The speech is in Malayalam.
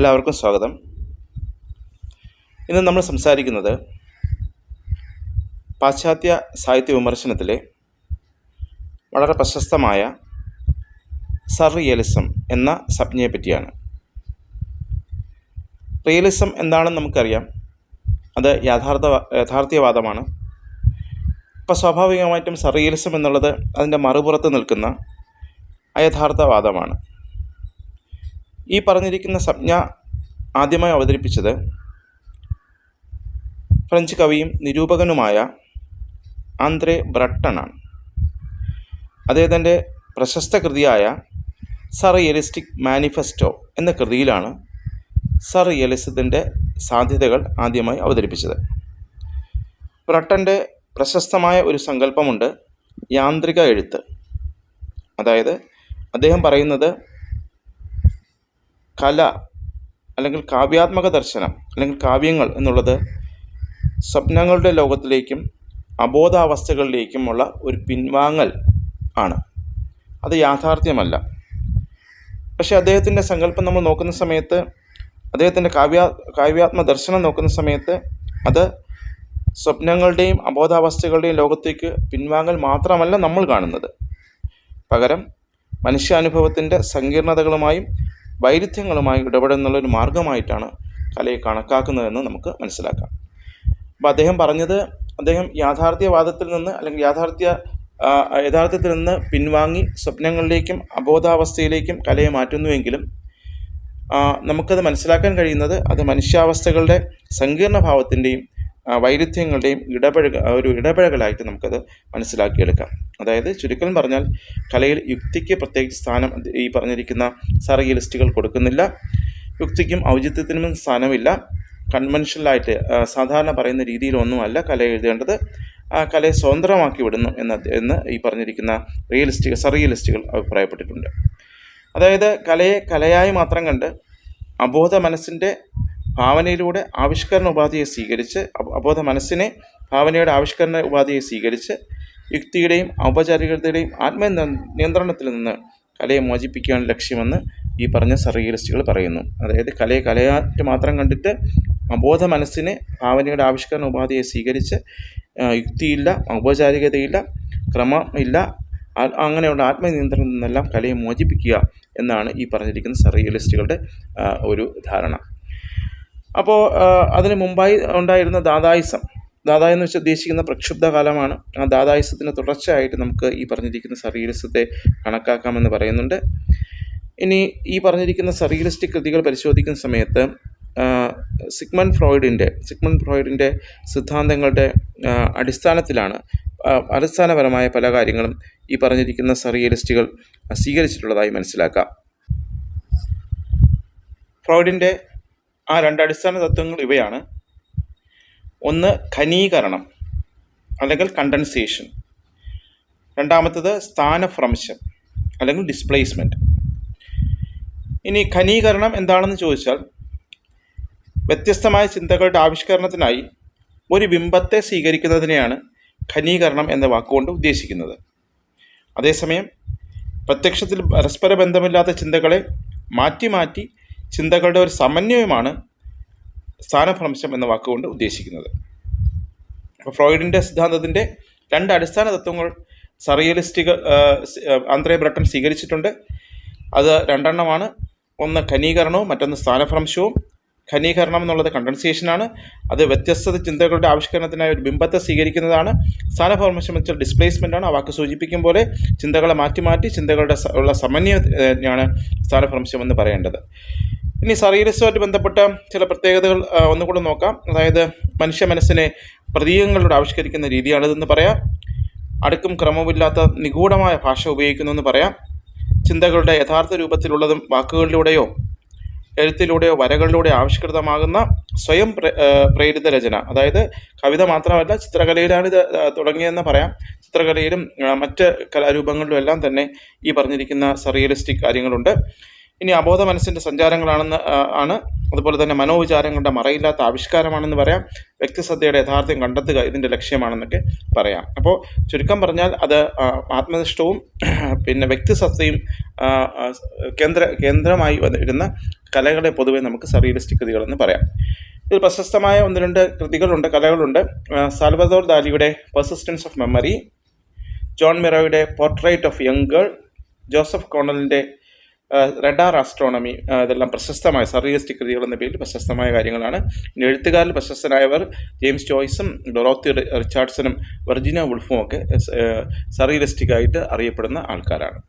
എല്ലാവർക്കും സ്വാഗതം. ഇന്ന് നമ്മൾ സംസാരിക്കുന്നത് പാശ്ചാത്യ സാഹിത്യ വിമർശനത്തിലെ വളരെ പ്രശസ്തമായ സർ റിയലിസം എന്ന സംജ്ഞയെ പറ്റിയാണ്. റിയലിസം എന്താണെന്ന് നമുക്കറിയാം. അത് യാഥാർത്ഥ യാഥാർത്ഥ്യവാദമാണ്. അപ്പോൾ സ്വാഭാവികമായിട്ടും സർ റിയലിസം എന്നുള്ളത് അതിന്റെ മറുപുറത്ത് നിൽക്കുന്ന അയഥാർത്ഥവാദമാണ്. ഈ പറഞ്ഞിരിക്കുന്ന സംജ്ഞ ആദ്യമായി അവതരിപ്പിച്ചത് ഫ്രഞ്ച് കവിയും നിരൂപകനുമായ ആന്ത്രേ ബ്രട്ടണാണ് അദ്ദേഹത്തിന്റെ പ്രശസ്ത കൃതിയായ സർ റിയലിസ്റ്റിക് മാനിഫെസ്റ്റോ എന്ന കൃതിയിലാണ് സർ റിയലിസത്തിന്റെ സാധ്യതകൾ ആദ്യമായി അവതരിപ്പിച്ചത്. ബ്രട്ടന്റെ പ്രശസ്തമായ ഒരു സങ്കല്പമുണ്ട് യാന്ത്രിക എഴുത്ത്. അതായത് അദ്ദേഹം പറയുന്നത് കല അല്ലെങ്കിൽ കാവ്യാത്മക ദർശനം അല്ലെങ്കിൽ കാവ്യങ്ങൾ എന്നുള്ളത് സ്വപ്നങ്ങളുടെ ലോകത്തിലേക്കും അബോധാവസ്ഥകളിലേക്കുമുള്ള ഒരു പിൻവാങ്ങൽ ആണ്. അത് യാഥാർത്ഥ്യമല്ല. പക്ഷേ അദ്ദേഹത്തിന്റെ സങ്കല്പം നമ്മൾ നോക്കുന്ന സമയത്ത് അദ്ദേഹത്തിന്റെ കാവ്യാ കാവ്യാത്മ ദർശനം നോക്കുന്ന സമയത്ത് അത് സ്വപ്നങ്ങളുടെയും അബോധാവസ്ഥകളുടെയും ലോകത്തേക്ക് പിൻവാങ്ങൽ മാത്രമല്ല നമ്മൾ കാണുന്നത്. പകരം മനുഷ്യാനുഭവത്തിന്റെ സങ്കീർണതകളുമായും വൈരുദ്ധ്യങ്ങളുമായും ഇടപെടുന്നുള്ള ഒരു മാർഗമായിട്ടാണ് കലയെ കണക്കാക്കുന്നതെന്ന് നമുക്ക് മനസ്സിലാക്കാം. അപ്പോൾ അദ്ദേഹം പറഞ്ഞത് അദ്ദേഹം യാഥാർത്ഥ്യവാദത്തിൽ നിന്ന് അല്ലെങ്കിൽ യാഥാർത്ഥ്യ യഥാർത്ഥത്തിൽ നിന്ന് പിൻവാങ്ങി സ്വപ്നങ്ങളിലേക്കും അബോധാവസ്ഥയിലേക്കും കലയെ മാറ്റുന്നുവെങ്കിലും നമുക്കത് മനസ്സിലാക്കാൻ കഴിയുന്നത് അത് മനുഷ്യാവസ്ഥകളുടെ സങ്കീർണ ഭാവത്തിന്റെയും വൈരുദ്ധ്യങ്ങളുടെയും ഇടപഴക ഒരു ഇടപഴകലായിട്ട് നമുക്കത് മനസ്സിലാക്കിയെടുക്കാം. അതായത് ചുരുക്കം പറഞ്ഞാൽ കലയിൽ യുക്തിക്ക് പ്രത്യേകിച്ച് സ്ഥാനം ഈ പറഞ്ഞിരിക്കുന്ന സർഗിയലിസ്റ്റുകൾ കൊടുക്കുന്നില്ല. യുക്തിക്കും ഔചിത്യത്തിനും സ്ഥാനമില്ല. കൺവെൻഷനലായിട്ട് സാധാരണ പറയുന്ന രീതിയിലൊന്നുമല്ല കല എഴുതേണ്ടത്. ആ കലയെ സ്വതന്ത്രമാക്കി വിടുന്നു എന്ന എന്ന് ഈ പറഞ്ഞിരിക്കുന്ന റിയലിസ്റ്റുകൾ സറിയലിസ്റ്റുകൾ അഭിപ്രായപ്പെട്ടിട്ടുണ്ട്. അതായത് കലയെ കലയായി മാത്രം കണ്ട് അബോധ മനസ്സിന്റെ ഭാവനയിലൂടെ ആവിഷ്കരണ ഉപാധിയെ സ്വീകരിച്ച് അബ- അബോധ മനസ്സിനെ ഭാവനയുടെ ആവിഷ്കരണ ഉപാധിയെ സ്വീകരിച്ച് യുക്തിയുടെയും ഔപചാരികതയുടെയും ആത്മ നിയന്ത്രണത്തിൽ നിന്ന് കലയെ മോചിപ്പിക്കുകയാണ് ലക്ഷ്യമെന്ന് ഈ പറഞ്ഞ സർഗീലിസ്റ്റുകൾ പറയുന്നു. അതായത് കലയെ കലയായിട്ട് മാത്രം കണ്ടിട്ട് അബോധ മനസ്സിനെ ഭാവനയുടെ ആവിഷ്കരണ ഉപാധിയെ സ്വീകരിച്ച് യുക്തിയില്ല ഔപചാരികതയില്ല ക്രമം ഇല്ല ആ- അങ്ങനെയുള്ള ആത്മനിയന്ത്രണം നിന്നെല്ലാം കലയെ മോചിപ്പിക്കുക എന്നാണ് ഈ പറഞ്ഞിരിക്കുന്ന സറിയലിസ്റ്റുകളുടെ ഒരു ധാരണ. അപ്പോൾ അതിന് മുമ്പായി ഉണ്ടായിരുന്ന ദാദായിസം. ദാദായ എന്ന് വെച്ചാൽ ഉദ്ദേശിക്കുന്ന പ്രക്ഷുബ്ധ കാലമാണ്. ആ ദാദായുസത്തിന് തുടർച്ചയായിട്ട് നമുക്ക് ഈ പറഞ്ഞിരിക്കുന്ന സറിയലിസത്തെ കണക്കാക്കാമെന്ന് പറയുന്നുണ്ട്. ഇനി ഈ പറഞ്ഞിരിക്കുന്ന സറിയലിസ്റ്റിക് കൃതികൾ പരിശോധിക്കുന്ന സമയത്ത് സിഗ്മൺ ഫ്രോയിഡിന്റെ സിഗ്മൺ ഫ്രോയിഡിന്റെ സിദ്ധാന്തങ്ങളുടെ അടിസ്ഥാനത്തിലാണ് അടിസ്ഥാനപരമായ പല കാര്യങ്ങളും ഈ പറഞ്ഞിരിക്കുന്ന സറിയലിസ്റ്റുകൾ സ്വീകരിച്ചിട്ടുള്ളതായി മനസ്സിലാക്കാം. ഫ്രോയിഡിന്റെ ആ രണ്ട് അടിസ്ഥാന തത്വങ്ങൾ ഇവയാണ്. ഒന്ന് ഖനീകരണം അല്ലെങ്കിൽ കണ്ടൻസേഷൻ രണ്ടാമത്തത് സ്ഥാനഭ്രംശം അല്ലെങ്കിൽ ഡിസ്പ്ലേസ്മെന്റ് ഇനി ഖനീകരണം എന്താണെന്ന് ചോദിച്ചാൽ വ്യത്യസ്തമായ ചിന്തകളുടെ ആവിഷ്കരണത്തിനായി ഒരു ബിംബത്തെ സ്വീകരിക്കുന്നതിനെയാണ് ഖനീകരണം എന്ന വാക്കുകൊണ്ട് ഉദ്ദേശിക്കുന്നത്. അതേസമയം പ്രത്യക്ഷത്തിൽ പരസ്പര ബന്ധമില്ലാത്ത ചിന്തകളെ മാറ്റി മാറ്റി ചിന്തകളുടെ ഒരു സമന്വയമാണ് സ്ഥാനഭ്രംശം എന്ന വാക്കുകൊണ്ട് ഉദ്ദേശിക്കുന്നത്. അപ്പോൾ ഫ്രോയിഡിന്റെ സിദ്ധാന്തത്തിന്റെ രണ്ട് അടിസ്ഥാന തത്വങ്ങൾ സറിയലിസ്റ്റുകൾ ആന്ധ്രേ ബ്രട്ടൻ സ്വീകരിച്ചിട്ടുണ്ട്. അത് രണ്ടെണ്ണമാണ്. ഒന്ന് ഖനീകരണവും മറ്റൊന്ന് സ്ഥാനഭ്രംശവും. ഖനീകരണം എന്നുള്ളത് കണ്ടൻസേഷനാണ് അത് വ്യത്യസ്ത ചിന്തകളുടെ ആവിഷ്കരണത്തിനായി ഒരു ബിംബത്തെ സ്വീകരിക്കുന്നതാണ്. സ്ഥാന ഫോർമേഷൻ വെച്ചാൽ ഡിസ്പ്ലേസ്മെന്റ് ആണ്. ആ വാക്ക് സൂചിപ്പിക്കും പോലെ ചിന്തകളെ മാറ്റി മാറ്റി ചിന്തകളുടെ ഉള്ള സമന്വയമാണ് ഫോർമേഷൻ എന്ന് പറയേണ്ടത്. ഇനി സറീരസുമായിട്ട് ബന്ധപ്പെട്ട ചില പ്രത്യേകതകൾ ഒന്നുകൂടെ നോക്കാം. അതായത് മനുഷ്യ മനസ്സിനെ പ്രതീകങ്ങളിലൂടെ ആവിഷ്കരിക്കുന്ന രീതിയാണിതെന്ന് പറയാം. അടുക്കും ക്രമവുമില്ലാത്ത നിഗൂഢമായ ഭാഷ ഉപയോഗിക്കുന്നു എന്ന് പറയാം. ചിന്തകളുടെ യഥാർത്ഥ രൂപത്തിലുള്ളതും വാക്കുകളിലൂടെയോ എഴുത്തിലൂടെയോ വരകളിലൂടെയോ ആവിഷ്കൃതമാകുന്ന സ്വയം പ്രേരിത രചന. അതായത് കവിത മാത്രമല്ല ചിത്രകലയിലാണ് ഇത് തുടങ്ങിയതെന്ന് പറയാം. ചിത്രകലയിലും മറ്റ് കലാരൂപങ്ങളിലും എല്ലാം തന്നെ ഈ പറഞ്ഞിരിക്കുന്ന സറിയലിസ്റ്റിക് കാര്യങ്ങളുണ്ട്. ഇനി അബോധ മനസ്സിന്റെ സഞ്ചാരങ്ങളാണെന്ന് ആണ് അതുപോലെ തന്നെ മനോവിചാരങ്ങളുടെ മറയില്ലാത്ത ആവിഷ്കാരമാണെന്ന് പറയാം. വ്യക്തിസത്തയുടെ യഥാർത്ഥം കണ്ടെത്തുക ഇതിന്റെ ലക്ഷ്യമാണെന്നൊക്കെ പറയാം. അപ്പോൾ ചുരുക്കം പറഞ്ഞാൽ അത് ആത്മനിഷ്ഠവും പിന്നെ വ്യക്തിസത്തയും കേന്ദ്ര കേന്ദ്രമായി വന്നിരുന്ന കലകളെ പൊതുവെ നമുക്ക് സറിയലിസ്റ്റിക് കൃതികളെന്ന് പറയാം. ഇതിൽ പ്രശസ്തമായ ഒന്ന് രണ്ട് കൃതികളുണ്ട് കലകളുണ്ട്. സാൽവദോർ ദാലിയുടെ persistence of memory John മിറോയുടെ portrait of young girl Joseph കോണലിന്റെ radar astronomy ഇതെല്ലാം പ്രശസ്തമായ സറിയലിസ്റ്റിക് കൃതികൾ എന്ന പേരിൽ പ്രശസ്തമായ കാര്യങ്ങളാണ്. എഴുത്തുകാരിൽ പ്രശസ്തനായവർ ജെയിംസ് ജോയ്സും ഡൊറോത്തി റിച്ചാർഡ്സണും വെർജിന വുൾഫും ഒക്കെ സർവീലിസ്റ്റിക്കായിട്ട് അറിയപ്പെടുന്ന ആൾക്കാരാണ്.